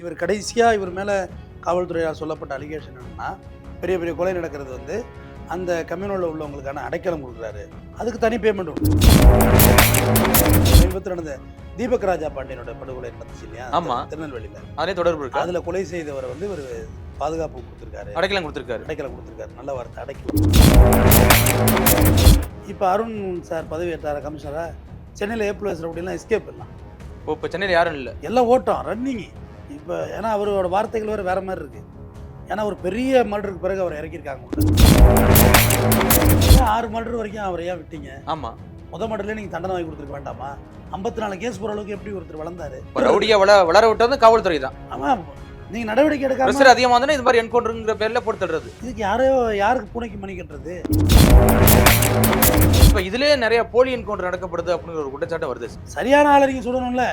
இவர் கடைசியாக இவர் மேலே காவல்துறையால் சொல்லப்பட்ட அலிகேஷன் என்னன்னா பெரிய பெரிய கொலை நடக்கிறது வந்து அந்த கம்யூனில் உள்ளவங்களுக்கான அடைக்கலம் கொடுக்குறாரு. அதுக்கு தனி பேமெண்ட் உண்டு. சமீபத்தில் நடந்த தீபக் ராஜா பாண்டியனோட படுகொலை நடந்துச்சு இல்லையா? ஆமா. திருநெல்வேலியில். அதே தொடர்பு அதில் கொலை செய்தவரை வந்து இவர் பாதுகாப்பு கொடுத்துருக்காரு. அடைக்கலம் கொடுத்திருக்காரு. அடைக்கலம் கொடுத்துருக்காரு. நல்ல வார்த்தை அடைக்கலம். இப்போ அருண் சார் பதவி ஏற்றார கமிஷனரா? சென்னையில் ஏப்ளஸ் அப்படிலாம் எஸ்கேப் ஓ இப்ப சென்னையில யாரும் இல்ல. எல்லாம் ஓட்டம் ரன்னிங் இப்போ ஏன்னா அவரோட வார்த்தைகள் வேறு வேற மாதிரி இருக்கு. ஏன்னா ஒரு பெரிய மர்டருக்கு பிறகு அவர் இறக்கியிருக்காங்க. ஆறு மர்டர் வரைக்கும் அவர் ஏன் விட்டீங்க? ஆமா. முத மர்டர்லேயே நீங்கள் தண்டனை வாங்கி கொடுத்துருக்க வேண்டாமா? ஐம்பத்தி நாலு கேஸ் போகிற அளவுக்கு எப்படி ஒருத்தர் வளர்ந்தாரு? ரவுடியா வள வளர விட்டது காவல்துறை தான். ஆமாம் நீங்கள் நடவடிக்கை எடுக்காம பிரஷர் அதிகமா வந்தா இது மாதிரி என்கவுண்டருங்கிற பேர்ல போட்டு தள்ளுறது இதுக்கு யாரோ யாருக்கு பூனைக்கு மணி கட்டுறது? இப்ப இதுலயே நிறைய போலி என்கவுண்டர் நடக்கப்படுது அப்படிங்கிற ஒரு குற்றச்சாட்டு வருது. சரியான ஆளை நீங்கள் சுடணும்ல?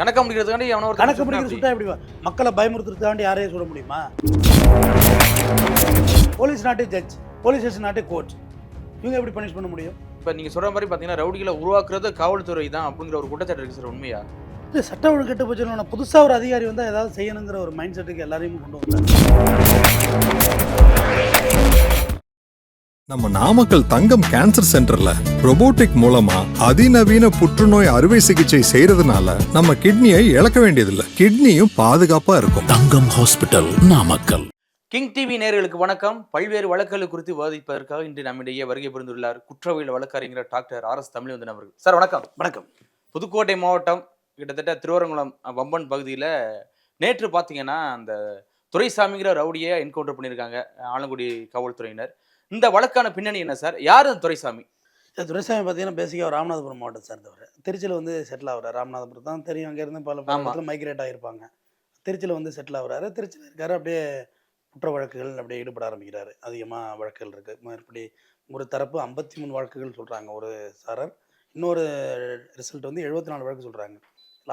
கணக்க முடிக்கிறதுக்காண்டி அவன ஒரு கணக்கு பிடிக்கிற சுட்டா எப்படி மக்களை பயமுறுத்துறதுக்காண்டி யாரையும் சுட முடியுமா? போலீஸ் நாட்டே ஜட்ஜ் போலீஸ் ஸ்டேஷன் நாட்டே கோர்ட் இவங்க எப்படி பனிஷ் பண்ண முடியும்? இப்ப நீங்க சொல்ற மாதிரி பாத்தீங்கன்னா ரவுடிகளை உருவாக்குறது காவல்துறை தான் அப்படிங்கிற ஒரு குற்றச்சாட்டு இருக்கு சார் உண்மையா? இது சட்ட ஒழுங்கு கெட்டு போச்சுன்னு புதுசாக ஒரு அதிகாரி வந்தால் ஏதாவது செய்யணுங்கிற ஒரு மைண்ட் செட்டுக்கு எல்லாரையும் கொண்டு வந்தாங்க. நம்ம நாமக்கல் தங்கம் கேன்சர் சென்டர்ல robotic மூலமா அதிநவீன புற்றுநோய் அறுவை சிகிச்சை செய்யறதுனால நம்ம கிட்னியை இழக்க வேண்டியதில்லை. கிட்னியும் பாதுகாப்பா இருக்கும். Thangam hospital Namakkal. King TV நேயர்களுக்கு வணக்கம். பல்வேறு வழக்குகள் குறித்து விவாதிப்பதற்காக இன்று நம்மிடையே வருகை புரிந்துள்ளார் குற்றவியல் வழக்கறிஞர் டாக்டர் ஆர் எஸ் தமிழ்வந்தன் அவர்கள். சார் வணக்கம். வணக்கம். புதுக்கோட்டை மாவட்டம் கிட்டத்தட்ட திருவரங்குளம் வம்பன் பகுதியில் நேற்று பார்த்தீங்கன்னா அந்த துரைசாமிங்கிற ரவுடியை என்கவுண்டர் பண்ணியிருக்காங்க. ஆலங்குடி காவல்துறையினர். இந்த வழக்கான பின்னணி என்ன சார்? யார் அந்த துரைசாமி? இந்த துரைசாமி பார்த்தீங்கன்னா பேசிக்காக ராமநாதபுரம் மாவட்டம் சேர்ந்தவர். திருச்சியில் வந்து செட்டில் ஆகுறாரு ராமநாதபுரம் தான் தெரியும். அங்கேருந்து பல. இடத்துல மைக்ரேட் ஆகிருப்பாங்க திருச்சியில் வந்து செட்டில் ஆகுறாரு. திருச்சியில் இருக்காரு அப்படியே குற்ற வழக்குகள் அப்படியே ஈடுபட ஆரம்பிக்கிறாரு. அதிகமாக வழக்குகள் இருக்குது மறுபடி ஒரு தரப்பு ஐம்பத்தி மூணு வழக்குகள் சொல்கிறாங்க ஒரு சாரர் இன்னொரு ரிசல்ட் வந்து எழுபத்தி நாலு வழக்கு சொல்கிறாங்க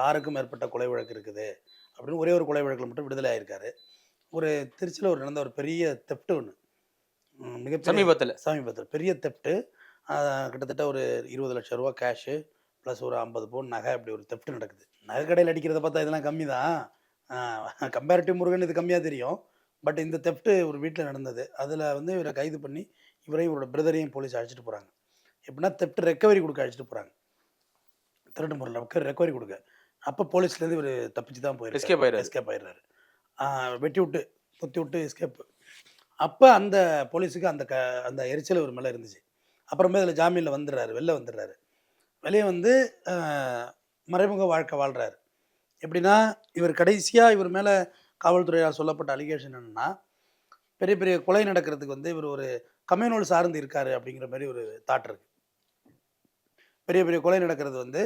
ஆறுக்கும் மேற்பட்ட கொலை வழக்கு இருக்குது அப்படின்னு ஒரே ஒரு கொலை வழக்கில் மட்டும் விடுதலை ஆயிருக்காரு. ஒரு திருச்சியில் ஒரு நடந்த ஒரு பெரிய தெப்ட் ஒன்று மிகப்பெரிய சமீபத்தில். சமீபத்தில். பெரிய தெப்ட்டு. கிட்டத்தட்ட ஒரு இருபது லட்சம் ரூபா கேஷு ப்ளஸ் ஒரு ஐம்பது பவுன் நகை அப்படி ஒரு தெப்ட் நடக்குது. நகை கடையில் அடிக்கிறத பார்த்தா இதெல்லாம் கம்மி தான் கம்பேரிட்டிவ் முருகன் இது கம்மியாக தெரியும். பட் இந்த தெப்ட்டு ஒரு வீட்டில் நடந்தது. அதில் வந்து இவரை கைது பண்ணி இவரையும் இவரோட பிரதரையும் போலீஸ் அழைச்சிட்டு போகிறாங்க எப்படின்னா தெப்ட் ரெக்கவரி கொடுக்க அழைச்சிட்டு போகிறாங்க திருட்டு முறையில் ரெக்கவரி கொடுக்க. அப்போ போலீஸ்லேருந்து இவர் தப்பிச்சு தான் போயிருக்காரு. Escape ஆயிடுறாரு. எஸ்கேப் ஆயிடுறாரு. வெட்டி விட்டு குத்தி விட்டு எஸ்கேப் அப்போ அந்த போலீஸுக்கு அந்த க அந்த எரிச்சல் ஒரு மேலே இருந்துச்சு. அப்புறமே அதில் ஜாமீனில் வந்துடுறாரு வெளில வந்துடுறாரு. வெளியே வந்து மறைமுக வாழ்க்கை வாழ்கிறாரு எப்படின்னா இவர் கடைசியாக இவர் மேலே காவல்துறையால் சொல்லப்பட்ட அலிகேஷன் என்னன்னா பெரிய பெரிய கொலை நடக்கிறதுக்கு வந்து இவர் ஒரு கம்யூனல் சார்ந்து இருக்காரு அப்படிங்கிற மாதிரி ஒரு தாட் இருக்கு. பெரிய பெரிய கொலை நடக்கிறது வந்து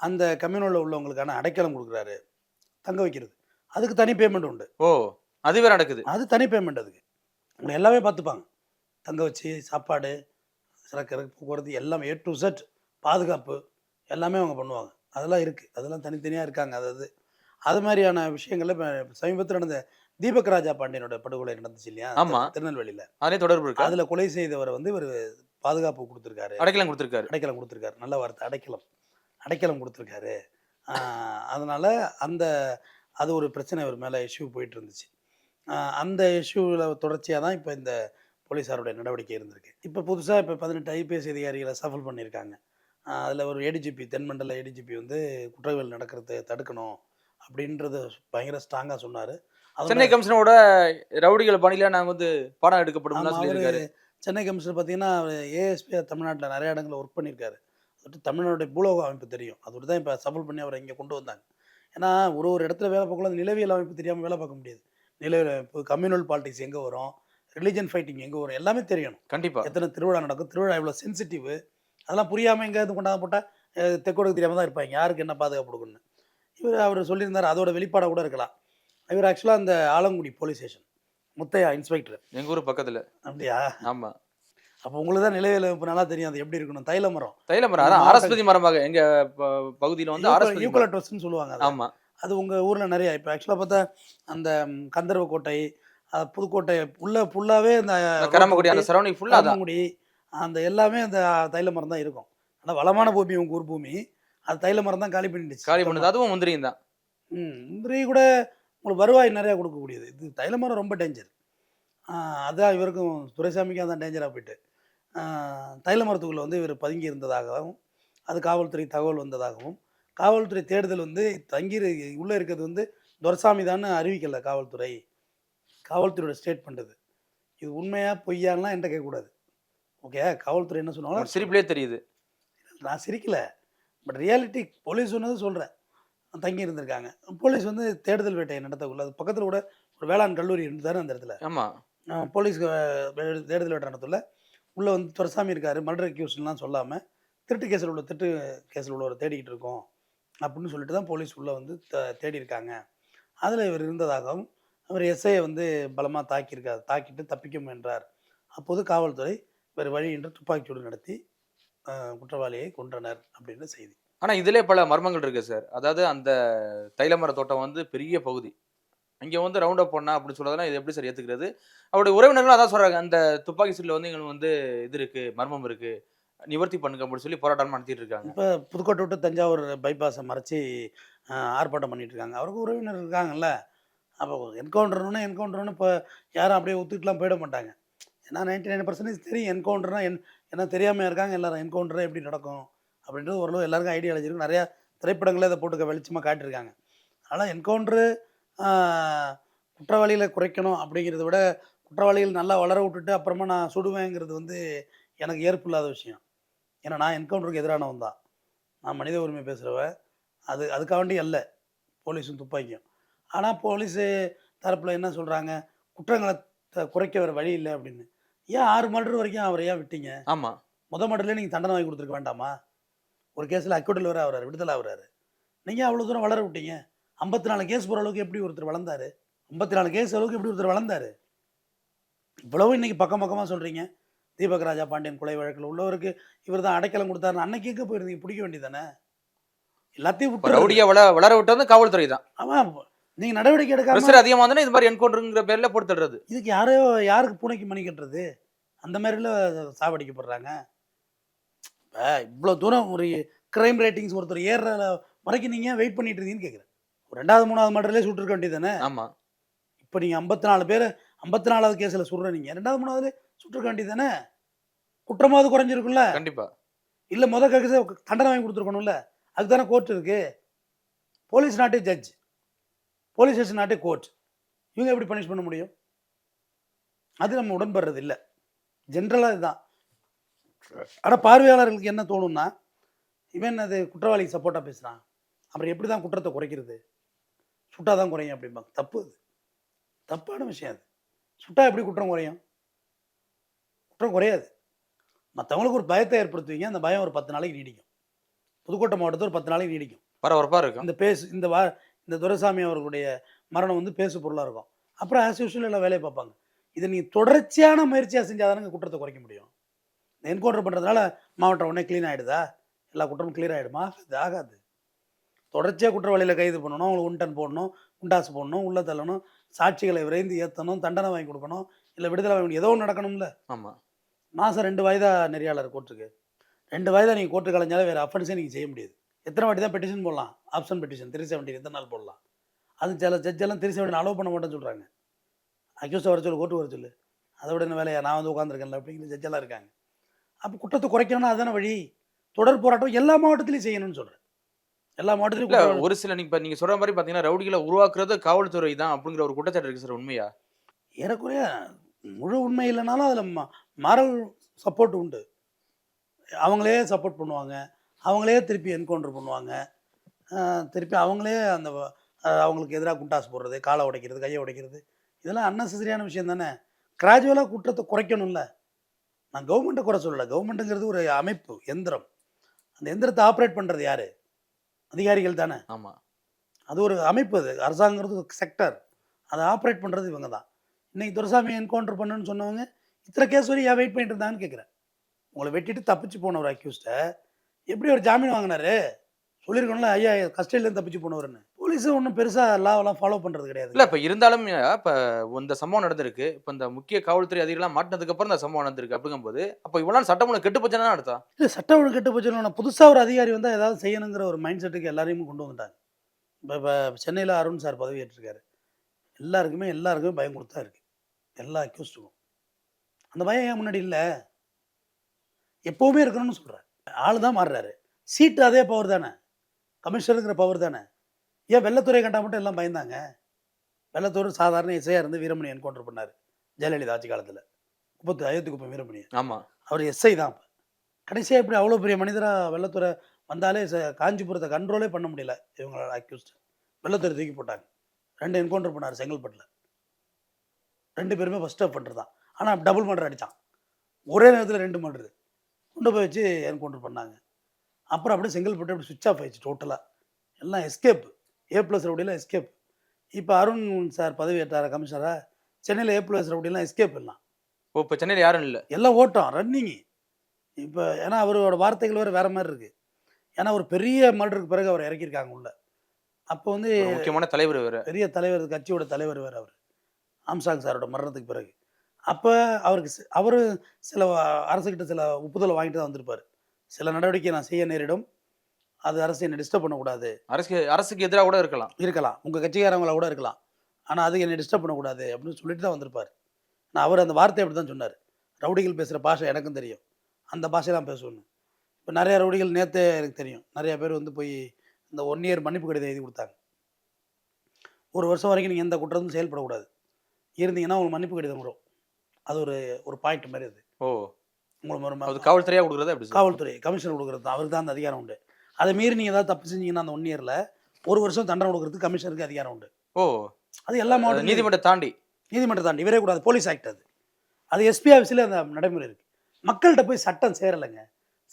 அந்த கம்யூனலில் உள்ளவங்களுக்கான அடைக்கலம் கொடுக்குறாரு தங்க வைக்கிறது. அதுக்கு தனி பேமெண்ட் உண்டு. ஓ அது வேற நடக்குது. அது தனி பேமெண்ட் அதுக்கு. உங்களை எல்லாமே பார்த்துப்பாங்க. தங்க வச்சு சாப்பாடு சிறக்கிற போக்குவரத்து எல்லாமே ஏ டு செட் பாதுகாப்பு எல்லாமே அவங்க பண்ணுவாங்க. அதெல்லாம் இருக்குது அதெல்லாம் தனித்தனியாக இருக்காங்க. அதாவது அது. மாதிரியான விஷயங்கள்ல இப்போ சமீபத்தில் நடந்த தீபக் ராஜா பாண்டியனோட படுகொலை நடந்துச்சு இல்லையா? ஆமா. திருநெல்வேலியில். அதே தொடர்பு இருக்கா? அதில் கொலை செய்தவரை வந்து இவர் பாதுகாப்பு கொடுத்துருக்காரு. அடைக்கலம் கொடுத்திருக்காரு. அடைக்கலம் கொடுத்துருக்காரு. நல்ல வார்த்தை. அடைக்கலம். அடைக்கலம் கொடுத்துருக்காரு. அதனால அந்த அது ஒரு பிரச்சனை இவர் மேலே இஷ்யூ போயிட்டு இருந்துச்சு. அந்த இஷ்யூவில் தொடர்ச்சியாக தான் இப்போ இந்த போலீஸாருடைய நடவடிக்கை இருந்திருக்கு. இப்போ புதுசாக இப்போ பதினெட்டு ஐபிஎஸ் அதிகாரிகளை சஃபல் பண்ணியிருக்காங்க. அதில் ஒரு ஏடிஜிபி தென்மண்டல ஏடிஜிபி வந்து குற்றவியல் நடக்கிறத தடுக்கணும் அப்படின்றது பயங்கர ஸ்ட்ராங்காக சொன்னார். சென்னை கமிஷனரோட ரவுடிகள் பணியில நாங்க வந்து பாடம் எடுக்கப்படும் சொல்லியிருக்காரு. சென்னை கமிஷனர் பார்த்தீங்கன்னா ஏஎஸ்பி தமிழ்நாட்டில் நிறைய இடங்களில் ஒர்க் பண்ணியிருக்காரு. அது தமிழ்நாடுடைய பூலோக அமைப்பு தெரியும். அதோடு தான் இப்போ சபல் பண்ணி அவரை இங்கே கொண்டு வந்தாங்க. ஏன்னா ஒரு ஒரு இடத்துல வேலை பார்க்கல அந்த நிலவியல் அமைப்பு தெரியாமல் வேலை பார்க்க முடியாது. அமைப்பு கம்யூனல் பாலிடிக்ஸ் எங்கே வரும்? ரிலிஜன் ஃபைட்டிங் எங்கே வரும்? எல்லாமே தெரியணும். கண்டிப்பா. எத்தனை திருவிழா நடக்கும்? திருவிழா எவ்வளோ சென்சிட்டிவ்? அதெல்லாம் புரியாமல் எங்கேயாவது கொண்டாந்து போட்டால் தெற்கோடுக்கு தெரியாமல் தான் இருப்பாங்க. யாருக்கு என்ன பாதுகாப்பு கொடுக்கணும்னு? இவர் அவர் சொல்லியிருந்தார் அதோட வெளிப்பாடாக கூட இருக்கலாம். இவர் ஆக்சுவலாக அந்த Alangudi police station Muthaiah inspector எங்க ஊர் பக்கத்துல. அப்படியா? ஆமா. அப்போ உங்களுக்கு தான் நிலவியல் அமைப்பு நல்லா தெரியும். அது எப்படி இருக்கணும்? தைல மரம் தைல மரம் அதான் அரஸ்பதி மரமாக எங்க ப- பகுதியில வந்து. யூக்கலட்ரஸ்ன்னு சொல்லுவாங்க அது. அது உங்கள் ஊரில் நிறைய. இப்போ ஆக்சுவலாக பார்த்தா அந்த கந்தர்வ கோட்டை புதுக்கோட்டை உள்ள ஃபுல்லாகவே அந்த கரமக்குடி அந்த சரௌண்டிங் ஃபுல்லா அதான். கரமக்குடி அந்த எல்லாமே அந்த தைல மரம் தான் இருக்கும். ஆனால் வளமான பூமி உங்கள் ஊர் பூமி அது தைல மரம் தான் காலி பண்ணிடுச்சு. காலி பண்ணுது. அதுவும் முந்திரியும் தான். ம் முந்திரி கூட உங்களுக்கு வருவாய் நிறையா கொடுக்கக்கூடியது. இது தைலமரம் ரொம்ப டேஞ்சர் அதான் இவருக்கும் துரைசாமிக்கும் அதான் டேஞ்சராக போயிட்டு. தைல மரத்துக்குள்ளே வந்து இவர் பதுங்கி இருந்ததாகவும் அது காவல்துறை தகவல் வந்ததாகவும் காவல்துறை தேடுதல் வந்து தங்கி உள்ளே இருக்கிறது வந்து துரைசாமி தான் அறிவிக்கல காவல்துறை. காவல்துறையோட ஸ்டேட்மெண்ட் இது இது உண்மையா பொய்யான்லாம் என்கிட்ட கேட்கக்கூடாது. ஓகே காவல்துறை என்ன சொன்னாலும் சிரிப்பிலே தெரியுது. நான் சிரிக்கல. பட் ரியாலிட்டி போலீஸ் சொன்னது சொல்கிறேன் தங்கி இருந்திருக்காங்க. போலீஸ் வந்து தேடுதல் வேட்டையை நடத்தக்குள்ள அது பக்கத்தில் கூட ஒரு வேளாண் கல்லூரி இருந்தாரு அந்த இடத்துல. ஆமா. அஹ் போலீஸ் தேடுதல் வேட்டை நடத்தல உள்ளே வந்து துரசாமி இருக்காரு மர்டர் அக்யூஸ்லாம் சொல்லாமல் திருட்டு கேஸில் உள்ள திருட்டு கேஸில் உள்ளவரை தேடிக்கிட்டு இருக்கோம். அப்படின்னு சொல்லிட்டு தான் போலீஸ் உள்ளே வந்து த- தேடி இருக்காங்க. அதில் இவர் இருந்ததாகவும் அவர் எஸ்ஐயை வந்து பலமாக தாக்கியிருக்கார் தாக்கிட்டு தப்பிக்க முயன்றார் அப்போது காவல்துறை வேறு வழியின்றி துப்பாக்கிச்சூடு நடத்தி குற்றவாளியை கொன்றனர் அப்படின்னு செய்தி. ஆனால் இதிலே பல மர்மங்கள் இருக்குது சார். அதாவது அந்த தைலமர தோட்டம் வந்து பெரிய பகுதி. இங்கே வந்து ரவுண்ட் அப் பண்ணா அப்படின்னு சொல்றதெல்லாம் இது எப்படி சார் ஏற்றுக்கிறது அவருடைய உறவினர்கள் அதான் சொல்கிறாங்க அந்த துப்பாக்கி சீட்டில் வந்து எங்களுக்கு வந்து இது இருக்குது மர்மம் இருக்குது நிவர்த்தி பண்ணுங்க அப்படின்னு சொல்லி போராட்டம் நடத்திட்டு இருக்காங்க இப்போ புதுக்கோட்டை விட்டு தஞ்சாவூர் பைபாஸை மறைச்சி ஆர்ப்பாட்டம் பண்ணிட்டு இருக்காங்க அவருக்கு உறவினர் இருக்காங்கல்ல. அப்போ என்கவுண்டர்னு என்கவுண்டர்னு இப்போ யாரும் அப்படியே ஒத்துக்கிட்டுலாம் போயிட மாட்டாங்க. ஏன்னா நைன்டி நைன் பர்சன்டேஜ் தெரியும். என்கவுண்டர்னா என் ஏன்னா தெரியாமல் இருக்காங்க எல்லாரும். என்கவுண்டரே எப்படி நடக்கும்? அப்படின்றது ஓரளவு எல்லாருக்கும் ஐடியா அழைச்சிருக்கு நிறையா திரைப்படங்களே இதை போட்டுக்க வெளிச்சமாக காட்டியிருக்காங்க. அதனால் என்கவுண்டரு குற்றவாளிகளை குறைக்கணும் அப்படிங்கிறத விட குற்றவாளிகள் நல்லா வளர விட்டுட்டு அப்புறமா நான் சுடுவேங்கிறது வந்து எனக்கு ஏற்பு இல்லாத விஷயம். ஏன்னா நான் என்கவுண்டருக்கு எதிரானவன் தான். நான் மனித உரிமை பேசுகிறவன் அது அதுக்காண்டி அல்ல. போலீஸும் துப்பாக்கியும். ஆனால் போலீஸு தரப்பில் என்ன சொல்கிறாங்க குற்றங்களை குறைக்க வேறு வழி இல்லை அப்படின்னு. ஏன் ஆறு மர்டர் வரைக்கும் அவரை ஏன் விட்டீங்க? ஆமா. முத மர்டர்லேயே நீங்கள் தண்டனை வாங்கி கொடுத்துருக்க வேண்டாமா? ஒரு கேஸில் அக்யூட்டல் வர ஆகுறாரு விடுதலை ஆகுறாரு. நீங்கள் அவ்வளோ தூரம் வளர விட்டீங்க? ஐம்பத்தி நாலு கேஸ் போகிற அளவுக்கு எப்படி ஒருத்தர் வளர்ந்தாரு? ஐம்பத்தி நாலு கேஸ் அளவுக்கு எப்படி ஒருத்தர் வளர்ந்தாரு? இவ்வளவு இன்னைக்கு பக்கம் பக்கமாக சொல்கிறீங்க தீபக் ராஜா பாண்டியன் கொலை வழக்கில் உள்ளவருக்கு இவர் தான் அடைக்கலம் கொடுத்தாருன்னு அன்னைக்கு எங்கே போயிருந்தீங்க? பிடிக்க வேண்டியதானே? எல்லாத்தையும் விட்டு ரவுடியா வள வளர விட்டு வந்து காவல்துறை தான். ஆமாம் நீங்கள் நடவடிக்கை எடுக்காம ப்ரெஷர் அதிகமா இருந்தா இது மாதிரி என்கவுண்டருங்கிற பேர்ல போட்டு தடுறது இதுக்கு யாரோ யாருக்கு பூனைக்கு மணி கட்டுறது? அந்த மாதிரில சாவடிக்கப்படுறாங்க. இப்போ இவ்வளோ தூரம் ஒரு கிரைம் ரேட்டிங்ஸ் ஒருத்தர் ஏறுற வரைக்கும் நீங்கள் வெயிட் பண்ணிட்டு இருந்தீங்கன்னு கேட்குறேன் ஒரு ரெண்டாவது மூணாவது மர்டர்லேயே சுட்டுருக்க வேண்டியது தானே? ஆமா. இப்போ நீங்கள் ஐம்பத்தி நாலு பேர் ஐம்பத்தி நாலாவது கேஸில் சுடுற நீங்கள் ரெண்டாவது மூணாவது சுட்டுருக்க வேண்டியது தானே குற்றமாவது குறைஞ்சிருக்குல்ல கண்டிப்பா. இல்லை முத கேஸை தண்டனை வாங்கி கொடுத்துருக்கணும்ல? அதுக்கு தானே கோர்ட் இருக்கு போலீஸ் நாட்டே ஜட்ஜ் போலீஸ் ஸ்டேஷன் நாட்டே கோர்ட் இவங்க எப்படி பனிஷ் பண்ண முடியும்? அது நம்ம உடன்படுறது இல்லை. ஜென்ரலாக இதுதான். ஆனால் பார்வையாளர்களுக்கு என்ன தோணும்னா இவன் அது குற்றவாளிக்கு சப்போர்ட்டாக பேசுகிறான் அப்புறம் எப்படி தான் குற்றத்தை குறைக்கிறது? சுட்டா தான் குறையும் அப்படிம்பாங்க. தப்பு அது. தப்பான விஷயம் அது. சுட்டா எப்படி குற்றம் குறையும்? குற்றம் குறையாது. மற்றவங்களுக்கு ஒரு பயத்தை ஏற்படுத்துவீங்க அந்த பயம் ஒரு பத்து நாளைக்கு நீடிக்கும். புதுக்கோட்டை மாவட்டத்தில் ஒரு பத்து நாளைக்கு நீடிக்கும். பரபரப்பா இருக்கும். இந்த பேசு இந்த வா இந்த துரைசாமி அவர்களுடைய மரணம் வந்து பேசு பொருளாக இருக்கும். அப்புறம் ஆஸ் யூஷுவல் எல்லாம் வேலையை பார்ப்பாங்க. இதை நீங்கள் தொடர்ச்சியான முயற்சியாக செஞ்சாதானங்க குற்றத்தை குறைக்க முடியும். இந்த என்கவுண்டர் பண்ணுறதுனால மாவட்டம் உடனே க்ளீன் ஆகிடுதா எல்லா குற்றமும் கிளியர் ஆகிடுமா இது ஆகாது. தொடர்ச்சியாக குற்றவாளியில் கைது பண்ணணும் அவங்களுக்கு உண்டன் போடணும் உண்டாசு போடணும் உள்ள தள்ளணும் சாட்சிகளை விரைந்து ஏற்றணும் தண்டனை வாங்கி கொடுக்கணும் இல்லை விடுதலை வாங்கி ஏதோ ஒன்று நடக்கணும்ல. ஆமா. மாதம் ரெண்டு வாய்தா நெறியாளர் கோர்ட்டுக்கு. ரெண்டு வாய்தா நீங்கள் கோர்ட்டு கலைஞ்சாலே வேறு அஃபென்ஸே நீங்கள் செய்ய முடியாது. எத்தனை வாட்டி தான் பெட்டிஷன் போடலாம்? ஆப்ஷன் பெட்டிஷன் த்ரீ செவன்ட்டி எத்தனை நாள் போடலாம்? அது சில ஜட்ஜெல்லாம் த்ரீ செவன்ட்டி அலோவ் பண்ண மாட்டேன்னு சொல்கிறாங்க அக்யூஸ்ட் வர சொல்லு கோர்ட்டு வர சொல்லு. அதை விட என்ன வேலையா? நான் வந்து உட்காந்துருக்கேன்ல அப்படிங்கிற ஜட்ஜெல்லாம் இருக்காங்க. அப்போ குற்றத்தை குறைக்கணும்னா அதுதானே வழி? தொடர் போராட்டம் எல்லா மாவட்டத்திலையும் செய்யணும்னு சொல்கிறேன் எல்லா இல்ல மாவட்டத்திலையும் ஒரு சில நீங்க இப்ப நீங்க சொல்ற மாதிரி பாத்தீங்கன்னா ரவுடிகளை உருவாக்குறது காவல்துறை தான் அப்படிங்கிற ஒரு குற்றச்சாட்டு இருக்கு சார் உண்மையா? ஏறக்குறைய முழு உண்மை இல்லைனாலும் அதில் மாரல் சப்போர்ட் உண்டு. அவங்களே சப்போர்ட் பண்ணுவாங்க. அவங்களே திருப்பி என்கவுண்டர் பண்ணுவாங்க. திருப்பி அவங்களே அந்த அவங்களுக்கு எதிராக குண்டாஸ் போடுறது காலை உடைக்கிறது கையை உடைக்கிறது. இதெல்லாம் அன்னெசரியான விஷயம் தானே. கிராஜுவலாக குற்றத்தை குறைக்கணும்ல. நான் கவர்மெண்ட்டை குறை சொல்லலை. கவர்மெண்ட்டுங்கிறது ஒரு அமைப்பு எந்திரம். அந்த எந்திரத்தை ஆப்ரேட் பண்ணுறது யார்? அதிகாரிகள் தானே. ஆமா. அது ஒரு அமைப்பு அது. அரசாங்கிறது ஒரு செக்டர் அதை ஆப்ரேட் பண்ணுறது இவங்க தான் இன்னைக்கு துரசாமி என்கவுண்டர் பண்ணுன்னு சொன்னவங்க இத்தனை கேஸ் வரையும் ஏன் வெயிட் பண்ணிட்டு இருந்தாங்கன்னு கேட்குறேன் உங்களை வெட்டிட்டு தப்பிச்சு போன ஒரு அக்யூஸ்ட்டை எப்படி ஒரு ஜாமீன் வாங்கினாரு? சொல்லியிருக்கணும்ல ஐயா கஸ்டடியிலேருந்து தப்பிச்சு போனவர்னு. போலீஸு ஒன்றும் பெருசாக லாவெல்லாம் ஃபாலோ பண்ணுறது கிடையாது. இல்ல இப்ப இருந்தாலும் இப்ப இந்த சம்பவம் நடந்திருக்கு. இப்ப இந்த முக்கிய காவல்துறை அதிகாரிகள் மாட்டினதுக்கு அப்புறம் இந்த சம்பவம் நடந்திருக்கு அப்படிங்கும்போது அப்ப இவ்வளவு சட்டம் ஒண்ணு கெட்டு போச்சுன்னா அர்த்தம்? இல்லை சட்ட ஒழுங்கு கெட்டு போச்சுன்னு புதுசாக ஒரு அதிகாரி வந்தால் ஏதாவது செய்யணுங்கிற ஒரு மைண்ட் செட்டுக்கு எல்லாரையும் கொண்டு வந்துட்டாங்க. இப்போ இப்போ சென்னையில் அருண் சார் பதவி ஏற்றிருக்காரு எல்லாருக்குமே எல்லாருக்குமே பயம் கொடுத்தா இருக்கு. எல்லா அக்யூஸ்டுக்கும் அந்த பயம் ஏன் முன்னாடி இல்லை? எப்போவுமே இருக்கணும்னு சொல்கிறேன் ஆள் தான் மாறுறாரு. சீட்டு அதே பவர் தானே? கமிஷனருங்கிற பவர் தானே? ஏன் வெள்ளத்துறை கண்டா மட்டும் எல்லாம் பயந்தாங்க? வெள்ளத்தூர் சாதாரண இசையாக இருந்து வீரமணி என்கவுண்டர் பண்ணார். ஜெயலலிதா ஆட்சி காலத்தில். குப்பத்து அயோத்தி குப்பம் வீரமணி ஆமா. அவர் எஸ்ஐ தான் அப்போ. கடைசியாக இப்படி அவ்வளோ பெரிய மனிதராக வெள்ளத்துறை வந்தாலே காஞ்சிபுரத்தை கண்ட்ரோலே பண்ண முடியல இவங்களோட அக்யூஸ்ட் வெள்ளத்துறை தூக்கி போட்டாங்க. ரெண்டு என்கவுண்டர் பண்ணார் செங்கல்பட்டில். ரெண்டு பேருமே ஃபஸ்ட் ஸ்டெப் பண்ணுறது தான். ஆனால் டபுள் மர்டர் அடித்தான் ஒரே நேரத்தில் ரெண்டு மர்டரு கொண்டு போய் வச்சு என்கவுண்டர் பண்ணாங்க. அப்புறம் அப்படியே செங்கல்பட்டு அப்படி சுவிட்ச் ஆஃப் ஆயிடுச்சு டோட்டலாக எல்லாம் எஸ்கேப் ஏ ப்ளஸ் ரவுடியில் எஸ்கேப் இப்போ அருண் சார் பதவி ஏற்றார கமிஷனராக சென்னையில் ஏ ப்ளஸ் ரவுடிலாம் எஸ்கேப் எல்லாம். ஓ இப்போ சென்னையில் யாரும் இல்லை? எல்லாம் ஓட்டம் ரன்னிங்கு இப்போ ஏன்னா அவரோட வார்த்தைகள் வேறு வேறு மாதிரி இருக்குது ஏன்னா ஒரு பெரிய மர்டருக்கு பிறகு அவர் இறக்கியிருக்காங்க உள்ள. அப்போ வந்து முக்கியமான தலைவர் வேற. பெரிய தலைவர் கட்சியோட தலைவர் வேறு அவர். ஆம்சாங் சாரோட மரணத்துக்கு பிறகு. அப்போ அவருக்கு அவர் சில அரசுக்கிட்ட சில ஒப்புதலை வாங்கிட்டு தான் வந்திருப்பார். சில நடவடிக்கை நான் செய்ய நேரிடும். அது அரசு என்னை டிஸ்டர்ப் பண்ணக்கூடாது. அரசுக்கு அரசுக்கு எதிராக கூட இருக்கலாம். இருக்கலாம். உங்கள் கட்சிக்காரங்கள கூட இருக்கலாம். ஆனால் அது என்னை டிஸ்டர்ப் பண்ணக்கூடாது அப்படின்னு சொல்லிட்டு தான் வந்திருப்பார். நான் அவர் அந்த வார்த்தை அப்படி தான் சொன்னார். ரவுடிகள் பேசுகிற பாஷை எனக்கும் தெரியும். அந்த பாஷை தான் பேசணும் இப்போ நிறைய ரவுடிகள் நேற்றே எனக்கு தெரியும். நிறைய பேர் வந்து போய் இந்த ஒன் இயர் மன்னிப்பு கடிதம் எழுதி கொடுத்தாங்க. ஒரு வருஷம் வரைக்கும் நீங்கள் எந்த குற்றமும் செயல்படக்கூடாது. இருந்தீங்கன்னா உங்களுக்கு மன்னிப்பு கடிதம் வரும். அது ஒரு ஒரு பாயிண்ட் மாதிரி அது. ஓ. உங்களுக்கு ஒரு அது காவல்துறையா கொடுக்குறது அப்படி காவல்துறை கமிஷனர் கொடுக்குறது தான் அவருக்கு தான் அந்த அதிகாரம் உண்டு. அதை மீறி நீங்கள் ஏதாவது தப்பு செஞ்சீங்கன்னா அந்த ஒன் இயரில் ஒரு வருஷம் தண்டனை கொடுக்குறதுக்கு கமிஷனருக்கு அதிகாரம் உண்டு. ஓ. அது எல்லா மாவட்ட நீதிமன்றம் தாண்டி. நீதிமன்றம் தாண்டி விரைய கூடாது போலீஸ் ஆக்ட் அது. அது எஸ்பி ஆஃபீஸில் அந்த நடைமுறை இருக்குது மக்கள்கிட்ட போய் சட்டம் சேரலைங்க.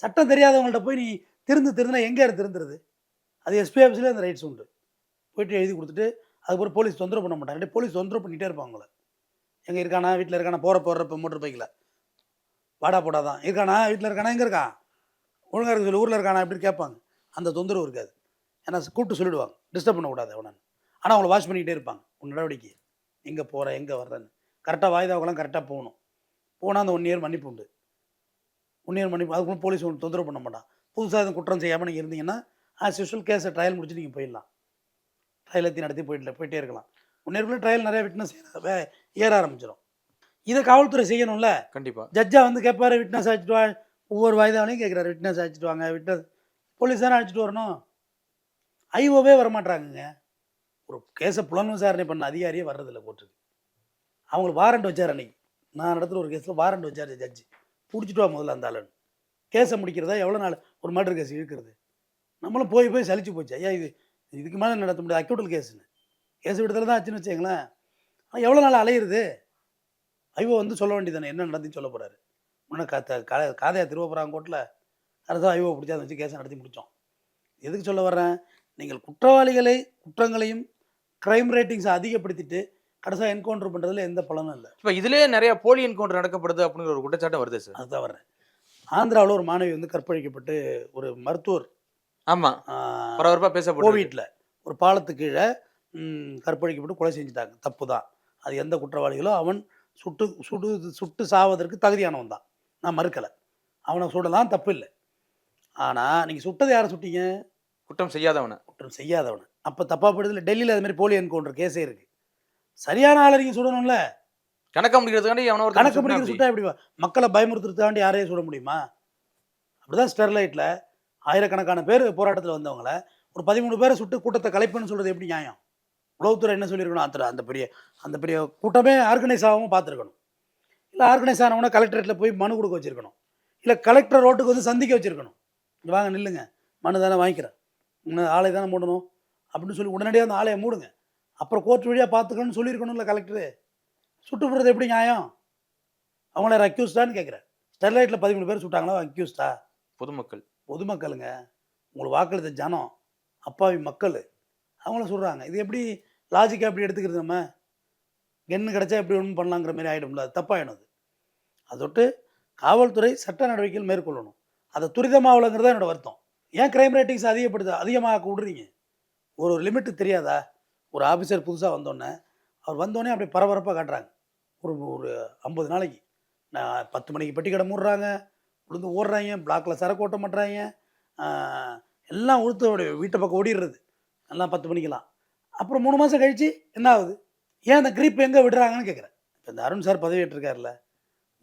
சட்டம் தெரியாதவங்கள்ட்ட போய் நீ திருந்து திருந்தினா எங்கே திருந்துறது? அது எஸ்பி ஆஃபீஸில் அந்த ரைட்ஸ் உண்டு. போயிட்டு எழுதி கொடுத்துட்டு அதுக்கப்புறம் போலீஸ் தொந்தரவு பண்ண மாட்டாங்க. போலீஸ் தொந்தரவு பண்ணிகிட்டே இருப்பாங்க எங்கே இருக்கானா? வீட்டில் இருக்கானா? போகிற போகிறப்ப மோட்டர் பைக்கில் வாடா போடாதான் இருக்கானா? வீட்டில் இருக்கானா? எங்கே இருக்கான் ஒழுங்காக இருக்கு சொல்லி. ஊரில் இருக்கானா? இப்படி கேட்பாங்க. அந்த தொந்தரவு இருக்காது. ஏன்னா கூப்பிட்டு சொல்லிடுவாங்க. டிஸ்டர்ப் பண்ணக்கூடாது அவனை. ஆனால் அவங்கள வாஷ் பண்ணிக்கிட்டே இருப்பாங்க. உன் நடவடிக்கை. எங்கே போகிற எங்கே வர்றேன்னு. கரெக்டாக வாய்தாவுக்கெல்லாம் கரெக்டாக போகணும். போனால் அந்த ஒன் இயர் மன்னிப்பு உண்டு. ஒன் இயர் மன்னிப்பு. அதுக்குள்ள போலீஸ் ஒன்று தொந்தரவு பண்ண மாட்டான். புதுசாக எதுவும் குற்றம் செய்யாமல் நீங்கள் இருந்தீங்கன்னா ஆஸ் யூஷுவல் கேஸை ட்ரையல் முடிச்சு நீங்கள் போயிடலாம். ட்ரையல் எத்தி நடத்தி போயிடல போயிட்டே இருக்கலாம். இயர்க்குள்ளே ட்ரையல் நிறைய விட்னஸ் ஏற ஆரம்பிச்சிடும் இதை காவல்துறை செய்யணும்ல? கண்டிப்பா. ஜட்ஜா வந்து கேட்பாரு விட்னஸ் அழைச்சிட்டு வா ஒவ்வொரு வாய்தாவிலையும் கேட்குறாரு விட்னஸ் அழைச்சிட்டு வாங்க விட்னஸ் போலீஸ் தானே அழைச்சிட்டு வரணும்? ஐஓவே வரமாட்டாங்கங்க ஒரு கேஸை புலன் விசாரணை பண்ண அதிகாரியே வர்றதில்ல கோர்ட்டுக்கு. அவங்களுக்கு வாரண்ட் வச்சார் அன்னைக்கு. நான் நடத்துகிற ஒரு கேஸில் வாரண்ட் வச்சார் ஜட்ஜி பிடிச்சிட்டு வா முதல்ல அந்த ஆளுன்னு கேஸை முடிக்கிறதா எவ்வளோ நாள்? ஒரு மர்டர் கேஸ் இழுக்கிறது. நம்மளும் போய் போய் சலிச்சு போச்சு. ஐயா இது இதுக்கு மேலே நடத்த முடியாது. அக்யூட்டல் கேஸுன்னு கேஸ் விடுதலை தான் ஆச்சுன்னு வச்சுங்களேன் ஆனால் எவ்வளோ நாள் அலையிறது? ஐயோ வந்து சொல்ல வேண்டியதானே என்ன நடந்துன்னு சொல்ல போகிறாரு முன்ன காத்த கா காதையா திருவ போகிறாங்க கோர்ட்டில் அரசா ஐயோ பிடிச்சா வச்சு கேஸை நடத்தி முடித்தோம் எதுக்கு சொல்ல வர்றேன்? நீங்கள் குற்றவாளிகளை குற்றங்களையும் க்ரைம் ரேட்டிங்ஸை அதிகப்படுத்திட்டு கடைசியாக என்கவுண்டர் பண்ணுறதுல எந்த பலனும் இல்லை. இப்ப இதுலயே நிறைய போலி என்கவுண்டர் நடக்கப்படுது அப்படிங்கிற ஒரு குற்றச்சாட்டு வருது சார் அதுதான் வர்றேன். ஆந்திராவில் ஒரு மாணவி வந்து கற்பழிக்கப்பட்டு ஒரு மருத்துவர் ஆமா. ஆஹ், பரபரப்பா பேசப்படுது கோவிட்ல ஒரு பாலத்துக்கு கீழே கற்பழிக்கப்பட்டு கொலை செஞ்சுட்டாங்க. தப்பு தான் அது எந்த குற்றவாளிகளோ அவன் சுட்டு சுடு சுட்டு சாவதற்கு தகுதியானவன் தான் நான் மறுக்கலை. அவனை சுடலாம் தப்பு இல்லை ஆனால் நீங்கள் சுட்டதை யாரை சுட்டீங்க? குற்றம் செய்யாதவன. குற்றம் செய்யாதவனை. அப்போ தப்பாக படுதில் டெல்லியில் அது மாதிரி போலி என்கவுண்டர் கேஸே இருக்குது சரியான ஆளை நீங்கள் சுடணும்ல? கணக்க முடிக்கிறதுக்காண்டி அவன ஒரு கணக்கு பிடிக்கிற சுட்டா எப்படி மக்களை பயமுறுத்துறதுக்காண்டி யாரையும் சுட முடியுமா? அப்படிதான் ஸ்டெர்லைட்டில் ஆயிரக்கணக்கான பேர் போராட்டத்தில் வந்தவங்கள ஒரு பதிமூணு பேரை சுட்டு கூட்டத்தை கலைப்புன்னு சொல்கிறது எப்படி நியாயம்? உளவுத்துறை என்ன சொல்லியிருக்கணும்? அந்த அந்த பெரிய அந்த பெரிய கூட்டமே ஆர்கனைஸ் ஆகாமல் பார்த்துருக்கணும். இல்லை ஆர்கனைஸ் ஆனவன கலெக்டரேட்டில் போய் மனு கொடுக்க வச்சிருக்கணும். இல்லை கலெக்டர் ரோட்டுக்கு வந்து சந்திக்க வச்சிருக்கணும். இங்கே வாங்க நில்லுங்க. மனு தானே வாங்கிக்கிறேன். இன்னும் ஆலை தானே மூடணும். அப்படின்னு சொல்லி உடனடியாக அந்த ஆலையை மூடுங்க. அப்புறம் கோர்ட் வழியாக பார்த்துக்கணும்னு சொல்லியிருக்கணும்ல கலெக்டரு. சுட்டு போடுறது எப்படி நியாயம்? அவங்கள அக்யூஸ்டான்னு கேட்குறேன். ஸ்டெர்லைட்டில் பதிமூணு பேர் சுட்டாங்களா? அக்யூஸ்டா பொதுமக்கள். பொதுமக்களுங்க உங்களுக்கு வாக்களித்த ஜனம் அப்பாவி மக்கள் அவங்கள சொல்கிறாங்க இது எப்படி லாஜிக்காக எப்படி எடுத்துக்கிறது நம்ம? கென்னு கிடச்சா எப்படி ஒன்றும் பண்ணலாங்கிற மாதிரி ஆகிடும்ல அது தப்பாகிடும் அது. அதொட்டு காவல்துறை சட்ட நடவடிக்கைகள் மேற்கொள்ளணும். அதை துரிதமாகலங்கிறது தான் என்னோடய வருத்தம். ஏன் க்ரைம் ரேட்டிங்ஸ் அதிகப்படுது அதிகமாக விடுறீங்க? ஒரு ஒரு லிமிட்டு தெரியாதா? ஒரு ஆஃபீஸர் புதுசாக வந்தோடனே அவர் வந்தோடனே அப்படியே பரபரப்பாக காட்டுறாங்க. ஒரு ஒரு ஐம்பது நாளைக்கு. நான் பத்து மணிக்கு பெட்டி கடை மூடுறாங்க. விழுந்து ஓடுறாங்க பிளாக்கில் சரக்கு ஓட்ட மாட்டுறாங்க எல்லாம் உடுத்து வீட்டை பக்கம் ஓடிடுறது. எல்லாம் பத்து மணிக்கெலாம் அப்புறம் மூணு மாதம் கழித்து என்ன ஆகுது? ஏன் அந்த கிரிப் எங்கே விடுறாங்கன்னு கேட்குறேன் இப்போ இந்த அருண் சார் பதவியேற்றிருக்காருல.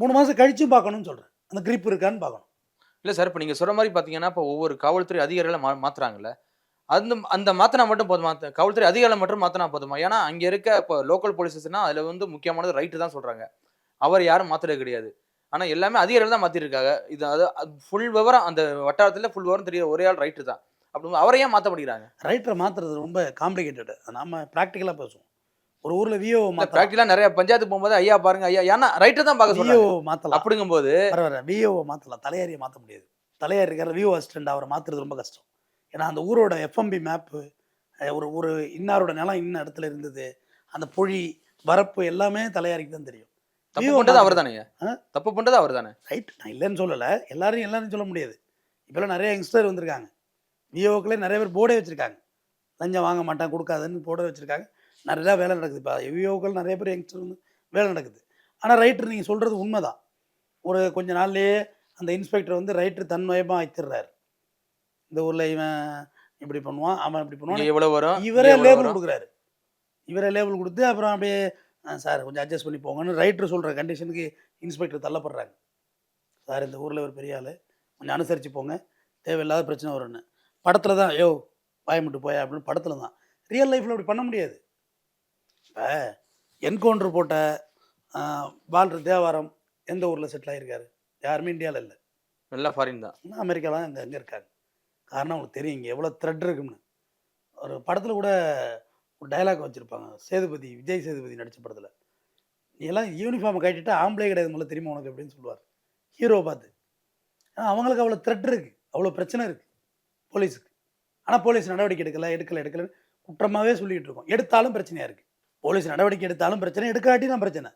மூணு மாதம் கழிச்சும் பார்க்கணும்னு சொல்கிறேன் அந்த கிரிப் இருக்கான்னு பார்க்கணும். இல்லை சார் இப்போ நீங்கள் சொல்கிற மாதிரி பார்த்தீங்கன்னா இப்போ ஒவ்வொரு காவல்துறை அதிகாரிகளை மா மாற்றுறாங்கல்ல அந்த அந்த மாற்றினா மட்டும் போதுமா? காவல்துறை அதிகாரிகளை மட்டும் மாற்றினா போதுமா? ஏன்னா அங்கே இருக்க இப்போ லோக்கல் போலீஸஸ்னால் அதில் வந்து முக்கியமானது ரைட்டு தான் சொல்கிறாங்க அவர் யாரும் மாற்றுறது கிடையாது. ஆனா எல்லாமே அதிகாரிகள் தான் மாத்திருக்காங்க. இது அது ஃபுல் விவரம் அந்த வட்டாரத்துல ஃபுல் விவரம் தெரியுற ஒரே ஆள் ரைட்டு தான். அப்படி அவரை ஏன் மாத்த மாட்டேங்கிறாங்க. ரைட்டரை மாற்றுறது ரொம்ப காம்ப்ளிகேட்டடு நாம ப்ராக்டிக்கலாக பேசுவோம். ஒரு ஊரில் விஓ ப்ராக்டிகலா நிறைய பஞ்சாயத்து போகும்போது ஐயா பாருங்க ஐயா ஏன்னா ரைட்டு தான் பார்க்க விஓ மாற்றலாம் அப்படிங்கும்போது விஓவை மாற்றலாம் தலையாரியை மாற்ற முடியாது. தலையாரி இருக்கிற விஓ அசிஸ்டண்ட் அவரை மாற்றுறது ரொம்ப கஷ்டம். ஏன்னா அந்த ஊரோட எஃப்எம்பி மேப்பு ஒரு ஒரு இன்னாரோட நிலம் இன்ன இடத்துல இருந்தது. அந்த பொழி வரப்பு எல்லாமே தலையாரிக்கு தான் தெரியும். தப்பு VO பண்றது அவர். தானே ஆ? தப்பு பண்றது அவர் தானே ரைட் நான் இல்லைன்னு சொல்லலை. எல்லாரையும் எல்லாரும் சொல்ல முடியாது. இப்போல்லாம் நிறைய யங்ஸ்டர் வந்திருக்காங்க. விஓக்களே நிறைய பேர் போர்டே வச்சுருக்காங்க. லஞ்சம் வாங்க மாட்டான் கொடுக்காதுன்னு போர்டே வச்சுருக்காங்க. நிறையா வேலை நடக்குது. இப்போ விஓக்கள் நிறைய பேர் யங்ஸ்டர் வந்து வேலை நடக்குது. ஆனால் ரைட்டர் நீங்கள் சொல்கிறது உண்மைதான். ஒரு கொஞ்ச நாள்லயே அந்த இன்ஸ்பெக்டர் வந்து ரைட்டர் தன்மயமாக ஆயிடுறாரு இந்த ஊரில் இவன் இப்படி பண்ணுவான் அவன் இப்படி பண்ணுவான். இவரே லேபிள்? கொடுக்குறாரு. இவரே லேபிள் கொடுத்து அப்புறம் அப்படியே "ஆ, சார் கொஞ்சம் அட்ஜஸ்ட் பண்ணி போங்கன்னு ரைட்டர் சொல்கிற கண்டிஷனுக்கு இன்ஸ்பெக்டர் தள்ளப்படுறாங்க. சார் இந்த ஊரில் ஒரு பெரிய ஆள். கொஞ்சம் அனுசரித்து போங்க. தேவையில்லாத பிரச்சனை வரும்னு. படத்தில் தான் யோ பயமிட்டு போயா? அப்படின்னு படத்தில் தான். ரியல் லைஃப்பில் அப்படி பண்ண முடியாது. இப்போ என்கவுண்டர் போட்ட வாழ்ற தேவாரம் எந்த ஊரில் செட்டில் ஆகிருக்காரு யாருமே இந்தியாவில் இல்லை. எல்லாம் ஃபாரின் தான். அமெரிக்காலாம் அங்கே அங்கே இருக்காங்க. காரணம் அவங்களுக்கு தெரியும் இங்கே எவ்வளோ த்ரெட் இருக்குன்னு ஒரு படத்தில் கூட ஒரு டயலாக் வச்சுருப்பாங்க. சேதுபதி விஜய் சேதுபதி நடித்த படத்தில். நீ எல்லாம் யூனிஃபார்மை கட்டிட்டு ஆம்பளை கிடையாது முதல்ல தெரியுமா உனக்கு அப்படின்னு சொல்லுவார். ஹீரோ பார்த்து. ஆனால் அவங்களுக்கு அவ்வளோ த்ரெட் இருக்குது அவ்வளோ பிரச்சனை இருக்குது போலீஸுக்கு. ஆனால் போலீஸ் நடவடிக்கை எடுக்கலை எடுக்கலை எடுக்கலைன்னு குற்றமாகவே சொல்லிகிட்டு இருக்கோம். எடுத்தாலும் பிரச்சனையாக இருக்குது போலீஸ் நடவடிக்கை எடுத்தாலும் பிரச்சனை எடுக்காட்டி தான் பிரச்சனை.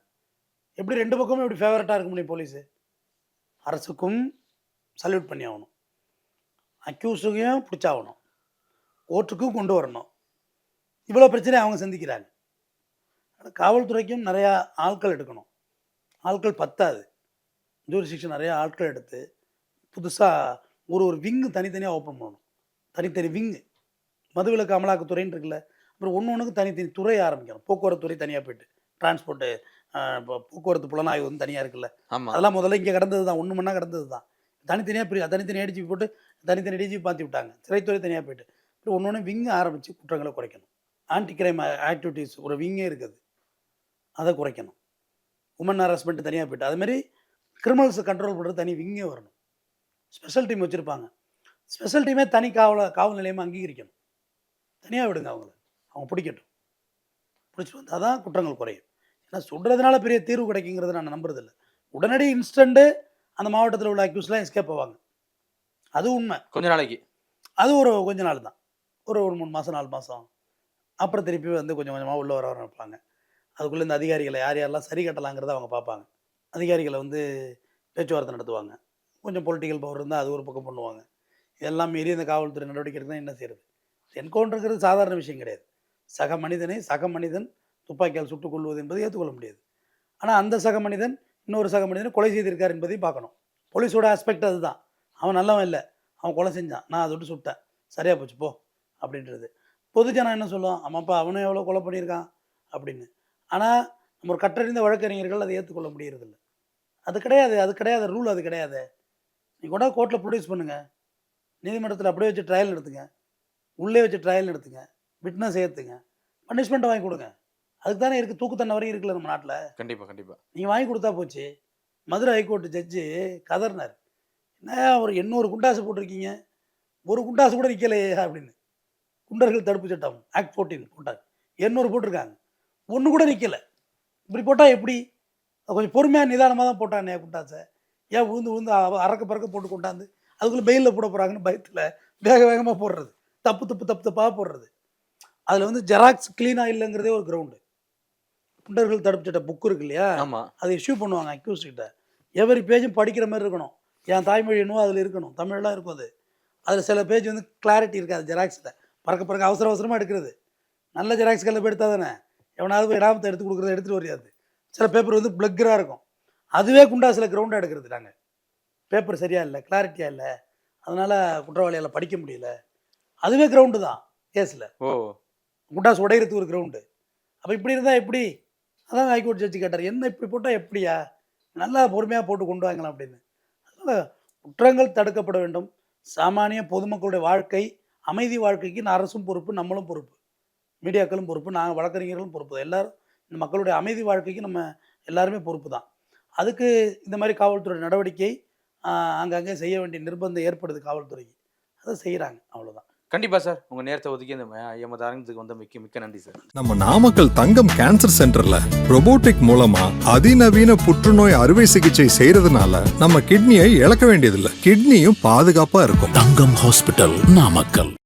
எப்படி ரெண்டு பக்கமும் எப்படி ஃபேவரட்டாக இருக்க முடியும் போலீஸு? அரசுக்கும் சல்யூட் பண்ணி ஆகணும். அக்யூஸுக்கும் பிடிச்சாகணும். கோர்ட்டுக்கும் கொண்டு வரணும். இவ்வளோ பிரச்சனை அவங்க சந்திக்கிறாங்க. காவல்துறைக்கும் நிறையா ஆட்கள் எடுக்கணும். ஆட்கள் பத்தாது. ஜூரிஸ்டிக்ஷன் நிறையா ஆட்கள் எடுத்து புதுசாக ஒரு ஒரு விங்கு தனித்தனியாக ஓப்பன் பண்ணணும். தனித்தனி விங்கு. மதுவிலக்கு அமலாக்கத்துறைன்னு இருக்குல்ல. அப்புறம் ஒன்று ஒன்றுக்கு தனித்தனி துறை ஆரம்பிக்கணும். போக்குவரத்து துறை தனியாக போயிட்டு டிரான்ஸ்போர்ட்டு இப்போ போக்குவரத்து புலனாய்வு வந்து தனியாக இருக்குல்ல. அதெல்லாம் முதல்ல இங்கே கிடந்தது தான். ஒன்று மணி கிடந்தது தான். தனித்தனியாக பிரி தனித்தனி டிஜிபி போட்டு தனித்தனி டிஜிபி மாற்றி விட்டாங்க. சிறைத்துறை தனியாக போயிட்டு இப்படி ஒன்று ஒன்று விங்கு ஆரம்பித்து குற்றங்களை குறைக்கணும். ஆன்டி கிரைம் ஆக்டிவிட்டீஸ் ஒரு விங்கே இருக்குது. அதை குறைக்கணும். உமன் ஹராஸ்மெண்ட் தனியாக போயிட்டு அதுமாரி கிரிமினல்ஸை கண்ட்ரோல் பண்ணுறது தனி விங்கே வரணும். ஸ்பெஷல் டீம் வச்சுருப்பாங்க. ஸ்பெஷல் டீமே தனி காவல காவல் நிலையமாக அங்கீகரிக்கணும். தனியாக விடுங்க அவங்கள. அவங்க பிடிக்கட்டும். பிடிச்சிட்டு வந்தால் தான் குற்றங்கள் குறையும். ஏன்னா சுடுறதுனால பெரிய தீர்வு கிடைக்குங்கிறத நான் நம்புறதில்ல. உடனடி இன்ஸ்டண்ட்டு அந்த மாவட்டத்தில் உள்ள அக்யூஸ்லாம் எஸ்கேப் ஆவாங்க. அது உண்மை. கொஞ்ச நாளைக்கு. அது ஒரு கொஞ்ச நாள் தான். ஒரு ஒரு மூணு மாதம் நாலு மாதம் அப்புறம் திருப்பி வந்து கொஞ்சம் கொஞ்சமாக உள்ளே வர ஆரம்பிப்பாங்க. அதுக்குள்ளே இந்த அதிகாரிகளை யார் யாரெல்லாம் சரி கட்டலாங்கிறத அவங்க பார்ப்பாங்க. அதிகாரிகளை வந்து பேச்சுவார்த்தை நடத்துவாங்க. கொஞ்சம் பொலிட்டிக்கல் பவர் இருந்தால் அது ஒரு பக்கம் பண்ணுவாங்க. இதெல்லாம் மீறி இந்த காவல்துறை நடவடிக்கை எடுத்தால் என்ன செய்யறது? என்கவுண்டருங்கிறது சாதாரண விஷயம் கிடையாது. சக மனிதனை சக மனிதன் துப்பாக்கியால் சுட்டுக் கொள்வது என்பதை ஏற்றுக்கொள்ள முடியாது. ஆனால் அந்த சக மனிதன் இன்னொரு சக மனிதனை கொலை செய்திருக்கார் என்பதையும் பார்க்கணும். போலீஸோட ஆஸ்பெக்ட் அதுதான். அவன் நல்லவன் இல்லை. அவன் கொலை செஞ்சான். நான் அதை விட்டு சுட்டேன். சரியாக போச்சு போ. அப்படின்றது. பொதுஜனம் என்ன சொல்லுவான் ஆமாப்பா அவனும் எவ்வளோ கொலை பண்ணியிருக்கான் அப்படின்னு. ஆனால் நம்ம ஒரு கற்றறிந்த வழக்கறிஞர்கள் அதை ஏற்றுக்கொள்ள முடியறதில்ல. அது கிடையாது அது கிடையாது ரூல் அது கிடையாது. நீ கூட கோர்ட்டில் ப்ரொடியூஸ் பண்ணுங்க. நீதிமன்றத்தில் அப்படியே வச்சு ட்ரையல் நடத்துங்க. உள்ளே வச்சு ட்ரையல் நடத்துங்க. விட்னஸ் ஏற்றுங்க பனிஷ்மெண்ட் வாங்கி கொடுங்க. அதுக்கு தானே இருக்குது தூக்கு தண்டனை வரைக்கும் இருக்குல்ல நம்ம நாட்டில். கண்டிப்பா கண்டிப்பா. நீங்கள் வாங்கி கொடுத்தா போச்சு. மதுரை ஹைகோர்ட் ஜட்ஜு கதர்னார் என்ன ஒரு எண்ணூறு குண்டாசு போட்டிருக்கீங்க. ஒரு குண்டாசு கூட நிற்கலையே அப்படின்னு. குண்டர்கள் தடுப்பு சட்டம் ஆக்ட் ஃபோர்டீன் போட்டாங்க. எண்ணூறு போட்டிருக்காங்க. ஒன்று கூட நிற்கலை இப்படி போட்டால் எப்படி? கொஞ்சம் பொறுமையாக நிதானமாக தான் போட்டானே குண்டாசை. ஏன் விழுந்து அ- அறக்க பறக்க போட்டு கொண்டாந்து அதுக்குள்ளே பெயிலில் போட போகிறாங்கன்னு பயத்தில் வேக வேகமாக போடுறது. தப்பு தப்பு தப்பு தப்பாக போடுறது. அதில் வந்து ஜெராக்ஸ் க்ளீனாக இல்லைங்கிறதே ஒரு கிரவுண்டு குண்டர்கள் தடுப்பு சட்ட புக் இருக்கு இல்லையா? ஆமா. அதை இஷ்யூ பண்ணுவாங்க அக்யூஸ் கிட்ட. எவரி பேஜும் படிக்கிற மாதிரி இருக்கணும். என் தாய்மொழி என்னவோ அதில் இருக்கணும். தமிழ்லாம் இருக்கும் அது. அதில் சில பேஜ் வந்து கிளாரிட்டி இருக்காது ஜெராக்ஸில் பறக்க பறக்க அவசர அவசரமாக எடுக்கிறது. நல்ல ஜெராக்ஸ் கல்ல போய் எடுத்தா தானே? எவனாவது போய் இடாமத்தை எடுத்து கொடுக்குறத எடுத்துகிட்டு வரையாது சில பேப்பர் வந்து பிளக்கராக இருக்கும். அதுவே குண்டாசில் கிரவுண்டாக எடுக்கிறது நாங்கள் பேப்பர் சரியா இல்லை கிளாரிட்டியாக இல்லை. அதனால் குற்றவாளியால் படிக்க முடியல. அதுவே கிரவுண்டு தான் கேஸில் ஓ. குண்டாஸ் உடையிறதுக்கு ஒரு கிரவுண்டு அப்போ இப்படி இருந்தால் எப்படி? அதான் ஹைகோர்ட் ஜட்ஜி கேட்டார் என்ன இப்படி போட்டால் எப்படியா? நல்லா பொறுமையாக போட்டு கொண்டு வாங்கலாம் அப்படின்னு. அதனால் குற்றங்கள் தடுக்கப்பட வேண்டும். சாமானிய பொதுமக்களுடைய வாழ்க்கை அமைதி வாழ்க்கைக்கு நான் அரசும் பொறுப்பு நம்மளும் பொறுப்பு. மீடியாக்களும் பொறுப்பு நாங்கள் வழக்கறிஞர்களும் பொறுப்பு. எல்லோரும் இந்த மக்களுடைய அமைதி வாழ்க்கைக்கு நம்ம எல்லாருமே பொறுப்பு தான். அதுக்கு இந்த மாதிரி காவல்துறை நடவடிக்கை அங்கங்கே செய்ய வேண்டிய நிர்பந்தம் ஏற்படுது காவல்துறைக்கு. அதை செய்கிறாங்க அவ்வளோதான் கண்டிப்பா சார். உங்க நேரத்தை ஒதுக்கி இந்த எமது அரங்கத்துக்கு வந்த மிக்க மிக்க நன்றி சார். நம்ம நாமக்கல் தங்கம் கேன்சர் சென்டர்ல robotic மூலமா அதிநவீன புற்றுநோய் அறுவை சிகிச்சை செய்யறதுனால நம்ம கிட்னியை இழக்க வேண்டியதில்லை. கிட்னியும் பாதுகாப்பா இருக்கும். தங்கம் ஹாஸ்பிட்டல் நாமக்கல்.